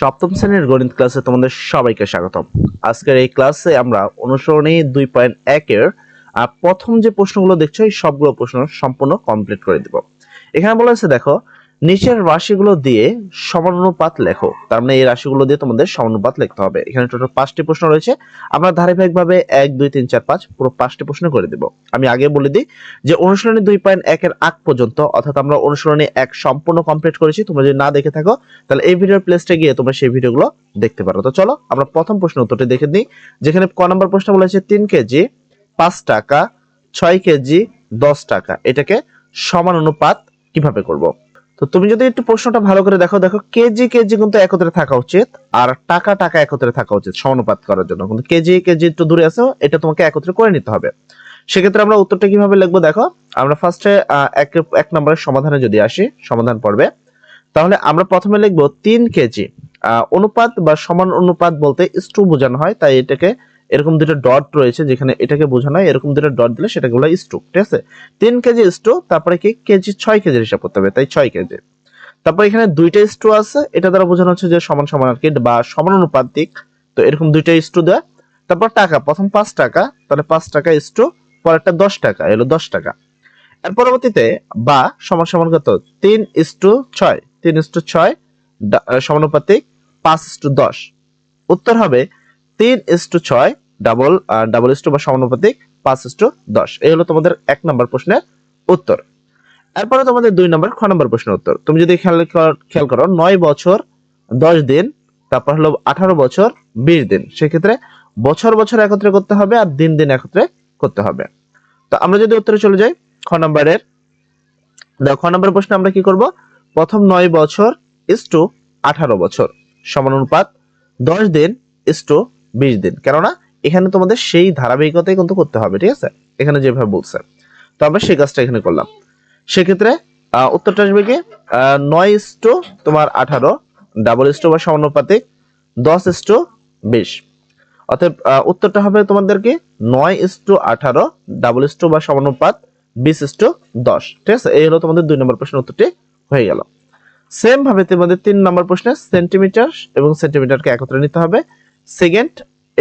সপ্তম শ্রেণির গণিত ক্লাসে তোমাদের সবাইকে স্বাগতম। আজকের এই ক্লাসে আমরা অনুসরণী দুই পয়েন্ট একের প্রথম যে প্রশ্নগুলো দেখছ, এই সবগুলো প্রশ্ন সম্পূর্ণ কমপ্লিট করে দিব। এখানে বলা হয়েছে, দেখো নিচের রাশিগুলো দিয়ে সমানুপাত লেখো। তার মানে এই রাশিগুলো দিয়ে তোমাদের সমানুপাত লিখতে হবে। এখানে টোটাল পাঁচটি প্রশ্ন রয়েছে। আমরা ধারাবাহিকভাবে এক, দুই, তিন, চার, পাঁচ পুরো পাঁচটি প্রশ্ন করে দিব। আমি আগে বলে দিই যে অনুশীলনী দুই পয়েন্ট একের আগ পর্যন্ত, অর্থাৎ আমরা অনুশীলনী এক সম্পূর্ণ কমপ্লিট করেছি। তোমরা যদি না দেখে থাকো, তাহলে এই ভিডিওর প্লেসটে গিয়ে তোমরা সেই ভিডিওগুলো দেখতে পারো। তো চলো, আমরা প্রথম প্রশ্ন উত্তরটি দেখে নিই। যেখানে ক নম্বর প্রশ্ন বলেছে তিন কেজি পাঁচ টাকা, ছয় কেজি দশ টাকা। এটাকে সমান অনুপাত কীভাবে করব? তো তুমি যদি একটু প্রশ্নটা ভালো করে দেখো দেখো কেজি কেজি কিন্তু একত্রে থাকা উচিত আর টাকা টাকা একত্রে থাকা উচিত সমানুপাত করার জন্য। কিন্তু কেজি কেজি একটু দূরে আছে, এটা তোমাকে একত্রে করে নিতে হবে। সেক্ষেত্রে আমরা উত্তরটা কীভাবে লিখব দেখো? আমরা ফার্স্টে এক এক নম্বরের সমাধানে যদি আসি, সমাধান পর্বে, তাহলে আমরা প্রথমে লিখব তিন কেজি। অনুপাত বা সমান অনুপাত বলতে স্টু বোঝানো হয়, তাই এটাকে এরকম দুটো ডট রয়েছে যেখানে এটাকে বোঝানো হয়, এরকম দুটো ডট দিলে সেটাকে বলা হয় স্টু ঠিক আছে? তিন কেজি স্টু তারপরে কি? কেজি ছয় কেজির হিসাব করতে হবে, তাই ছয় কেজি। তারপর এখানে দুইটা স্টু আছে, এটা দ্বারা বোঝানো হচ্ছে যে সমান সমান আর কি, বা সমান অনুপাতিক তো এরকম দুইটা স্টু দেয়। তারপর টাকা, প্রথম পাঁচ টাকা, তাহলে পাঁচ টাকা স্টু পরেরটা দশ টাকা, এলো দশ টাকা। এর পরবর্তীতে, বা সমান সমান কত? তিন ইস্টু ছয়, তিন ইস্টু ছয় সমানুপাতিক, পাঁচ ইস্টু দশ। উত্তর হবে তিন এস টু ছয় ডাবল ডাবল ইস্টু বা সমানুপাতিক, পাঁচ এস টু দশ। এই হলো তোমাদের এক নম্বর প্রশ্নের উত্তর। এরপরে তোমাদের দুই নম্বর, খ নম্বর প্রশ্নের উত্তর। তুমি যদি খেয়াল খেয়াল করো, নয় বছর, দশ দিন, তারপর হলো আঠারো বছর, বিশ দিন। সেক্ষেত্রে বছর বছর একত্রে করতে হবে, আর দিন দিন একত্রে করতে হবে। তো আমরা যদি উত্তরে চলে যাই, খ নম্বরের। খ নম্বর প্রশ্নে আমরা কি করব? প্রথম নয় বছর ইস টু আঠারো বছর। সমানুপাত, দশ দিন ইস টু বিশ দিন। কেননা এখানে তোমাদের সেই ধারাবাহিকতাই কিন্তু করতে হবে ঠিক আছে? এখানে যেভাবে বলছে। তো আমরা সেই কাজটা এখানে করলাম। সেক্ষেত্রে উত্তরটা আসবে কি? নয় ইস টু তোমার আঠারো ডাবল ইস টু বা সমানুপাতিক দশ ইস টু বিশ আহ, উত্তরটা হবে তোমাদেরকে নয় ইস টু আঠারো ডাবল ইস টু বা সমানুপাত বিশ ইস টু দশ। ঠিক আছে? এই হলো তোমাদের দুই নম্বর প্রশ্নের উত্তরটি হয়ে গেল। সেম ভাবে তোমাদের তিন নম্বর প্রশ্নে সেন্টিমিটার এবং সেন্টিমিটারকে একত্রে নিতে হবে। সেকেন্ড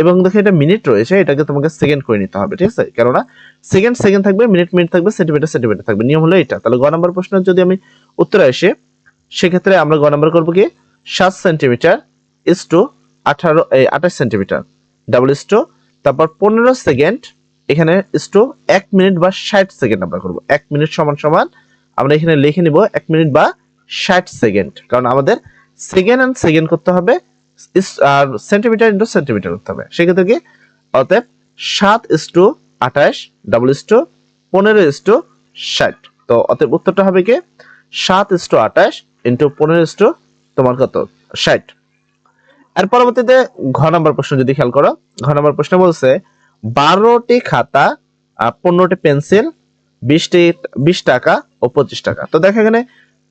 এবং দেখো এটা মিনিট রয়েছে, এটাকে তোমাকে সেকেন্ড করে নিতে হবে, ঠিক আছে? কেননা সেকেন্ড সেকেন্ড থাকবে মিনিট মিনিট থাকবে সেন্টিমিটার সেন্টিমিটার থাকবে। নিয়ম হলো এটা। তাহলে গ নম্বর প্রশ্নের যদি আমি উত্তরে আসি, সেক্ষেত্রে আমরা গ নম্বর করব কি? সাত সেন্টিমিটার ইস টু আঠারো, এই আঠাশ সেন্টিমিটার ডাবল ইস টু তারপর পনেরো সেকেন্ড এখানে ইস টু এক মিনিট বা ষাট সেকেন্ড আমরা করব। এক মিনিট সমান সমান, আমরা এখানে লিখে নিব এক মিনিট বা ষাট সেকেন্ড কারণ আমাদের সেকেন্ড অ্যান্ড সেকেন্ড করতে হবে আর সেন্টিমিটার ইন্টু সেন্টিমিটার করতে হবে। সেক্ষেত্রে কি? অতএব সাত ইস টু আঠাশ ডাবল ইস টু পনেরো ইস টু ষাট। তো অতএব উত্তরটা হবে কি? সাত ইস টু আঠাশ ইন্টু পনেরো ইস টু তোমার কত? ষাট। এর পরবর্তীতে ঘ নম্বর প্রশ্ন যদি খেয়াল করো, ঘ নম্বর প্রশ্ন বলছে, বারোটি খাতা পনেরোটি পেন্সিল, বিশটি, বিশ টাকা ও পঁচিশ টাকা। তো দেখো এখানে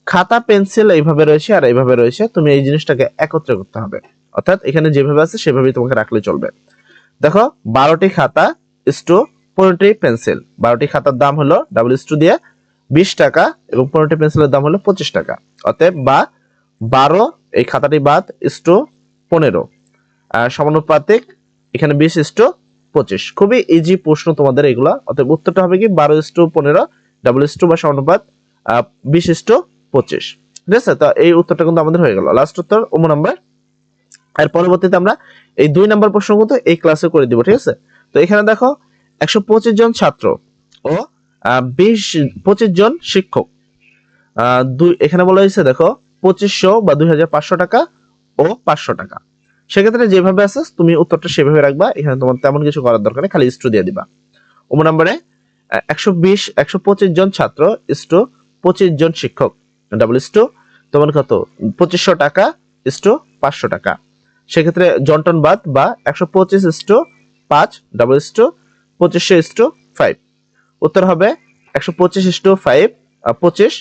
খাতা, পেন্সিল এইভাবে রয়েছে আর এইভাবে রয়েছে। তুমি এই জিনিসটাকে একত্রে করতে হবে। অর্থাৎ এখানে যেভাবে আছে সেভাবেই তোমাকে রাখলে চলবে। দেখো, বারোটি খাতা, ইস্টু পনেরোটি পেন্সিল। বারোটি খাতার দাম হলো ডাবল ইস্টু দিয়ে বিশ টাকা এবং পনেরোটি পেন্সিলের দাম হলো পঁচিশ টাকা। অতএব বা বারো, এই খাতাটি বাদ, ইস্টু পনেরো। সমানুপাতিক, এখানে বিশ ইস্টু পঁচিশ। খুবই ইজি প্রশ্ন তোমাদের এগুলা। অতএব উত্তরটা হবে কি, বারো ইস্টু পনেরো ডাবল ইস্টু বা সমানুপাত বিশ ইস্টু পঁচিশ। ঠিক আছে? তো এই উত্তরটা কিন্তু আমাদের হয়ে গেল। লাস্ট উত্তর ওম নাম্বার আর পরবর্তীতে আমরা এই দুই নাম্বার প্রশ্ন কিন্তু এই ক্লাসে করে দিব, ঠিক আছে? তো এখানে দেখো, একশো পঁচিশ জন ছাত্র ও বিশ, পঁচিশ জন শিক্ষক। দুই, এখানে বলা হয়েছে, দেখো, পঁচিশশো বা দুই হাজার পাঁচশো টাকা ও পাঁচশো টাকা। সেক্ষেত্রে যেভাবে আছে, তুমি উত্তরটা সেভাবে রাখবা, এখানে তোমার তেমন কিছু করার দরকার নেই, খালি স্টু দিয়ে দিবা। ওম নাম্বারে একশো বিশ, একশো জন ছাত্র স্টু পঁচিশ জন শিক্ষক। ডাবল স্টু তোমার কত? পঁচিশশো টাকা স্টু পাঁচশো টাকা। সেক্ষেত্রে জন্টন বাদ বা একশো পঁচিশ স্টু পাঁচ ডাবল স্টু পঁচিশশো স্টু ফাইভ উত্তর হবে একশো পঁচিশ স্টু ফাইভ পঁচিশ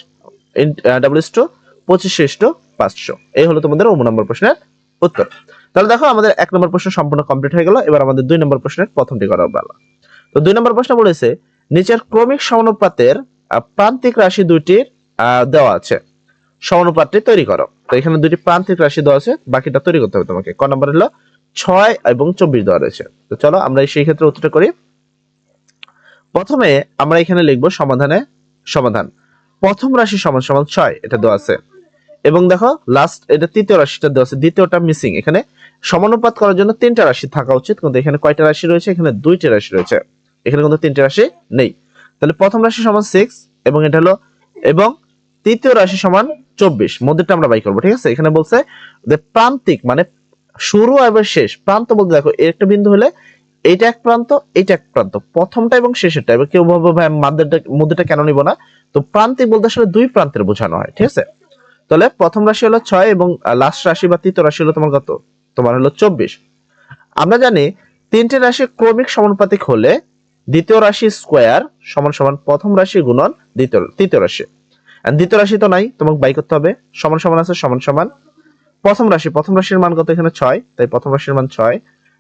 ডাবল স্টু পঁচিশশো স্টু পাঁচশো। এই হলো তোমাদের ওম নম্বর প্রশ্নের উত্তর। তাহলে দেখো আমাদের এক নম্বর প্রশ্ন সম্পূর্ণ কমপ্লিট হয়ে গেল, এবার আমাদের দুই নম্বর প্রশ্নের প্রথমটি করা বেলা তো দুই নম্বর প্রশ্ন বলেছে, নিচের ক্রমিক সমানুপাতের প্রান্তিক রাশি দুইটির দেওয়া আছে। সমানুপাতটি তৈরি করো। তো এখানে দুটি প্রান্তিক রাশি দেওয়া আছে, বাকিটা তৈরি করতে হবে তোমাকে। ক নম্বর হলো ছয় এবং চব্বিশ দেওয়া রয়েছে। তো চলো আমরা সেই ক্ষেত্রে উত্তরটা করি। প্রথমে আমরা এখানে লিখব সমাধানে সমাধান। প্রথম রাশি সমান সমান ছয়, এটা দেওয়া আছে। এবং দেখো লাস্ট এটা তৃতীয় রাশিটা দেওয়া আছে। দ্বিতীয়টা মিসিং এখানে সমানুপাত করার জন্য তিনটা রাশি থাকা উচিত, কিন্তু এখানে কয়টা রাশি রয়েছে? এখানে দুইটা রাশি রয়েছে। এখানে কিন্তু তিনটা রাশি নেই। তাহলে প্রথম রাশি সমান সিক্স এবং এটা হলো, এবং তৃতীয় রাশি সমান চব্বিশ। মধ্যেটা আমরা বাই করব, ঠিক আছে? এখানে বলছে যে প্রান্তিক মানে শুরু এবং শেষ। প্রান্ত বলতে দেখো একটা বিন্দু হলে এইটা এক প্রান্ত এইটা এক প্রান্ত। প্রথমটা এবং শেষেরটা, এবার কেউ ভাববে, ভাই মধ্যেটা কেন নিব না? তো প্রান্তিক বলতে আসলে দুই প্রান্তের বোঝানো হয়, ঠিক আছে? তাহলে প্রথম রাশি হলো ছয় এবং লাস্ট রাশি বা তৃতীয় রাশি হলো তোমার কত? তোমার হলো চব্বিশ। আমরা জানি তিনটে রাশি ক্রমিক সমানুপাতিক হলে দ্বিতীয় রাশি স্কোয়ার সমান সমান প্রথম রাশি গুণন দ্বিতীয়, তৃতীয় রাশি। দ্বিতীয় রাশি তো নাই, তোমাকে বাই করতে হবে। সমান সমান আছে, সমান সমান। প্রথম রাশি, প্রথম রাশির মান কত? এখানে ছয়, তাই প্রথম রাশির মান ছয়।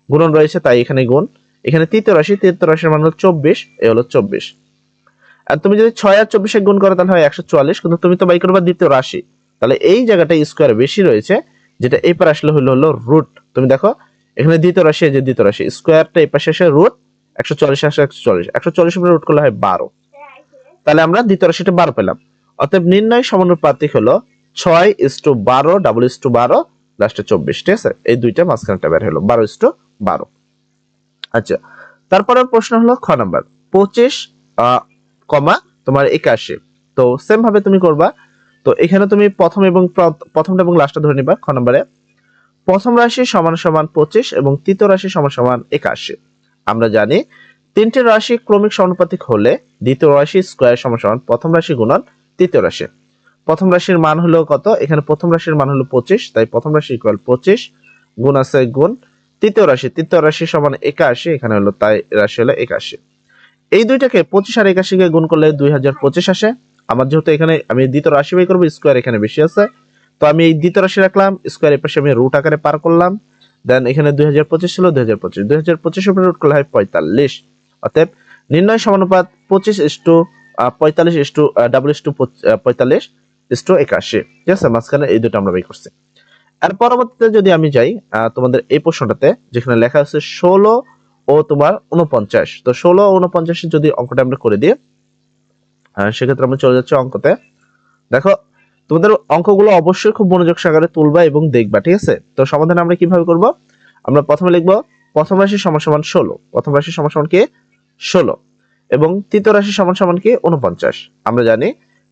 গুণন রয়েছে, তাই এখানে গুণ। এখানে তৃতীয় রাশি, তৃতীয় রাশির মান হলো চব্বিশ, এ হলো চব্বিশ। আর তুমি যদি ছয় আর চব্বিশে গুণ করো, তাহলে হয় একশো চুয়াল্লিশ, কিন্তু তুমি তো বাই করবা দ্বিতীয় রাশি। তাহলে এই জায়গাটায় স্কোয়ার বেশি রয়েছে, যেটা এই পারে আসলে হলো হলো রুট তুমি দেখো, এখানে দ্বিতীয় রাশি যে দ্বিতীয় রাশি স্কোয়ারটা এই পাশে এসে রুট একশো চল্লিশ আসে একশো চল্লিশ একশো চল্লিশ রুট করলে হয় বারো। তাহলে আমরা দ্বিতীয় রাশিটা বারো পেলাম। অতএব নির্ণয় সমানুপাতিক হলো ছয় ইস টু বারো, ডাবল ইস টু বারো লাস্টে চব্বিশ, ঠিক আছে? এই দুইটা মাঝখানটা বের হলো, বারো ইস টু বারো। আচ্ছা তারপরে প্রশ্ন হলো খ নাম্বার, পঁচিশ কমা তোমার একাশি। তো সেম ভাবে তুমি করবা। তো এখানে তুমি প্রথম এবং প্রথমটা এবং লাস্টটা ধরে নিবা খ নম্বরে। প্রথম রাশি সমান সমান পঁচিশ এবং তৃতীয় রাশি সমান সমান একাশি। আমরা জানি তিনটে রাশি ক্রমিক সমানুপাতিক হলে দ্বিতীয় রাশি স্কোয়ার সমান সমান প্রথম রাশি গুণন তৃতীয় রাশি। প্রথম রাশির মান হলো কত? এখানে প্রথম রাশির মান হলো পঁচিশ, তাই প্রথম রাশি ইকুয়াল পঁচিশ, গুণ আছে গুণ তৃতীয় রাশি। তৃতীয় রাশি সমান একাশি, এখানে হলো তাই রাশি হলো একাশি। এই দুইটাকে পঁচিশ আর একাশিকে গুণ করলে দুই হাজার পঁচিশ আসে। আমার যেহেতু এখানে আমি দ্বিতীয় রাশি বাই করব স্কোয়ার এখানে বেশি আছে। তো আমি এই দ্বিতীয় রাশি রাখলাম স্কোয়ার এর পাশে আমি রুট আকারে পার করলাম। দেন এখানে দুই হাজার পঁচিশ ছিল, দুই হাজার পঁচিশ, দুই হাজার পঁচিশ উপরে রুট করলে হয় পঁয়তাল্লিশ। অতএব নির্ণয় সমানুপাত পঁচিশ ইস টু পঁয়তাল্লিশ ইস টু ডাবল ইস পঁয়তাল্লিশ ইস টু একাশি। ঠিক আছে, মাঝখানে এই দুটো আমরা বাই করছি। আর পরবর্তীতে যদি আমি যাই তোমাদের এই প্রশ্নটাতে, যেখানে লেখা আছে ষোলো ও তোমার উনপঞ্চাশ তো ষোলো ও উনপঞ্চাশের যদি অঙ্কটা আমরা করে দিই সেক্ষেত্রে আমরা চলে যাচ্ছি অঙ্কতে। দেখো, তোমাদের অঙ্কগুলো অবশ্যই খুব মনোযোগ সহকারে তুলবা এবং দেখবা, ঠিক আছে? তো সমাধান আমরা কীভাবে করব? আমরা প্রথমে লিখব, প্রথম রাশি সমান ষোলো। প্রথম রাশি সমান সমান কি? ষোলো। এবং তৃতীয় রাশি সমান সমান কি? উনপঞ্চাশ আমরা জানি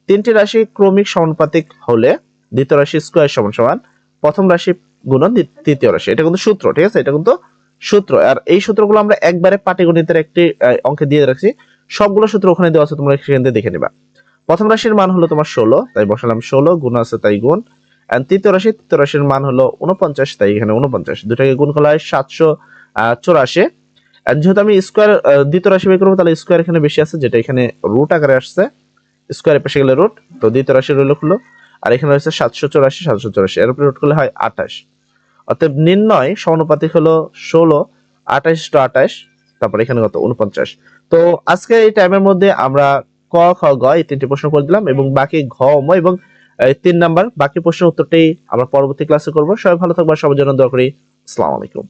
তিনটি রাশি ক্রমিক সমানুপাতিক হলে দ্বিতীয় রাশি স্কোয়ার সমান সমান, প্রথম রাশি গুণন তৃতীয় রাশি। এটা কিন্তু সূত্র, ঠিক আছে? এটা কিন্তু সূত্র। আর এই সূত্রগুলো আমরা একবারে পাটিগণিতের একটি অঙ্কে দিয়ে রাখছি। সবগুলো সূত্র ওখানে দেওয়া আছে, তোমরা সেখান থেকে দেখে নিবা। প্রথম রাশির মান হলো তোমার ষোলো, তাই বসালাম ষোলো, গুণ আছে তাই গুণ। তৃতীয় রাশি, তৃতীয় রাশির মান হলো উনপঞ্চাশ তাই এখানে উনপঞ্চাশ দুটাকে গুণ করা হয় সাতশো চৌরাশি। যেহেতু আমি স্কোয়ার দ্বিতীয় রাশি বের করব, তাহলে স্কোয়ার এখানে বেশি আছে, যেটা এখানে রুট আকারে আসছে। স্কোয়ার পাশে গেলে রুট তো দ্বিতীয় রাশি রইল হলো, আর এখানে রয়েছে সাতশো চৌরাশি সাতশো চৌরাশি, এর উপরে রুট করলে হয় আঠাশ। অতএব নির্ণয় সমানুপাতিক হলো ষোলো, আঠাশ টু আঠাশ, তারপর এখানে কত? উনপঞ্চাশ তো আজকে এই টাইমের মধ্যে আমরা ক, খ, গ এই তিনটি প্রশ্ন করে দিলাম, এবং বাকি ঘ, ম, এবং তিন নাম্বার বাকি প্রশ্নের উত্তরটাই আমরা পরবর্তী ক্লাসে করব। সবাই ভালো থাকবা সবার জন্য দোয়া করি। আসসালামু আলাইকুম।